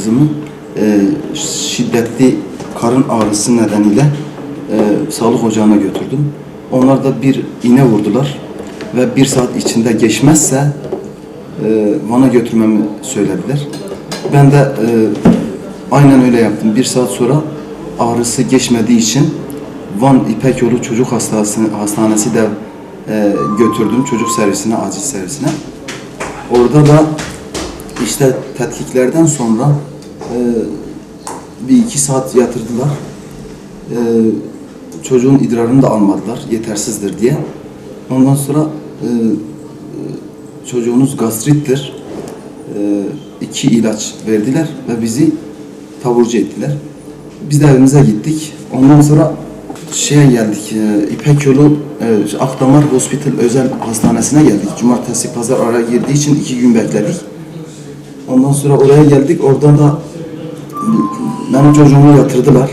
kızımı e, şiddetli karın ağrısı nedeniyle e, sağlık ocağına götürdüm. Onlar da bir iğne vurdular ve bir saat içinde geçmezse e, Van'a götürmemi söylediler. Ben de e, aynen öyle yaptım. Bir saat sonra ağrısı geçmediği için Van İpek Yolu Çocuk Hastanesi, Hastanesi de e, götürdüm çocuk servisine, acil servisine. Orada da işte tetkiklerden sonra e, bir iki saat yatırdılar. E, çocuğun idrarını da almadılar yetersizdir diye. Ondan sonra e, e, çocuğunuz gastrittir. E, iki ilaç verdiler ve bizi taburcu ettiler. Biz de evimize gittik. Ondan sonra şeye geldik, e, İpek Yolu e, Akdamar Hospital özel hastanesine geldik. Cumartesi, pazar araya girdiği için iki gün bekledik. Ondan sonra oraya geldik. Oradan da benim çocuğumu yatırdılar.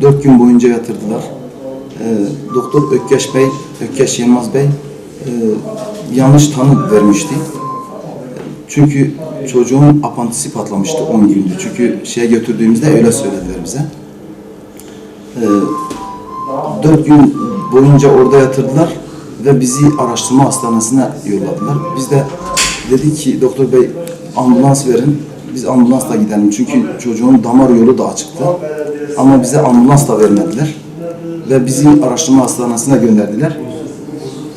Dört gün boyunca yatırdılar. E, Doktor Ökkeş Bey, Ökkeş Yılmaz Bey e, yanlış tanı vermişti. Çünkü çocuğun apantisi patlamıştı 10 gündü. Çünkü şeye götürdüğümüzde öyle söylediler bize. Ee, 4 gün boyunca orada yatırdılar ve bizi araştırma hastanesine yolladılar. Biz de dedik ki doktor bey ambulans verin. Biz ambulansla gidelim. Çünkü çocuğun damar yolu da açıktı. Ama bize ambulans da vermediler. Ve bizi araştırma hastanesine gönderdiler.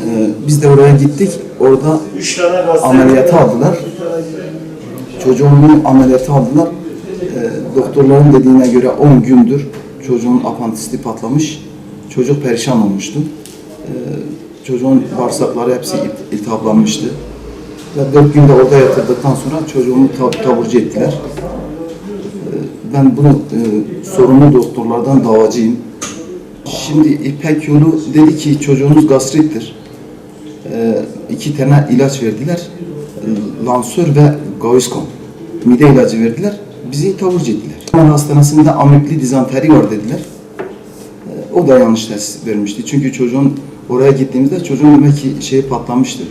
Ee, biz de oraya gittik. Orada ameliyata aldılar. Çocuğumun ameliyatı aldılar. Ee, doktorların dediğine göre 10 gündür çocuğun apantisi patlamış. Çocuk perişan olmuştu. Ee, çocuğun bağırsakları hepsi il- iltihaplanmıştı. Ve 4 günde orada yatırdıktan sonra çocuğumu tab- taburcu ettiler. Ee, ben bunu e, sorumlu doktorlardan davacıyım. Şimdi İpek Yolu dedi ki çocuğunuz gastrittir. Ee, iki tane ilaç verdiler. Ee, Lansör ve Gaviscon. Mide ilacı verdiler. Bizi taburcu ettiler. Hemen hastanesinde amipli dizanteri var dediler. O da yanlış test vermişti. Çünkü çocuğun oraya gittiğimizde çocuğun demek ki şeyi patlamıştı.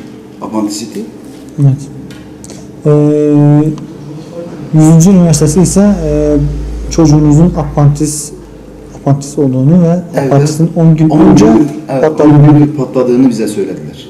Apantisiti. Evet. Ee, 100. üniversitesi ise e, çocuğunuzun apantis apantis olduğunu ve Evet. apantisin 10 gün 10 önce evet, patladığını 10 gün patladığını bize söylediler.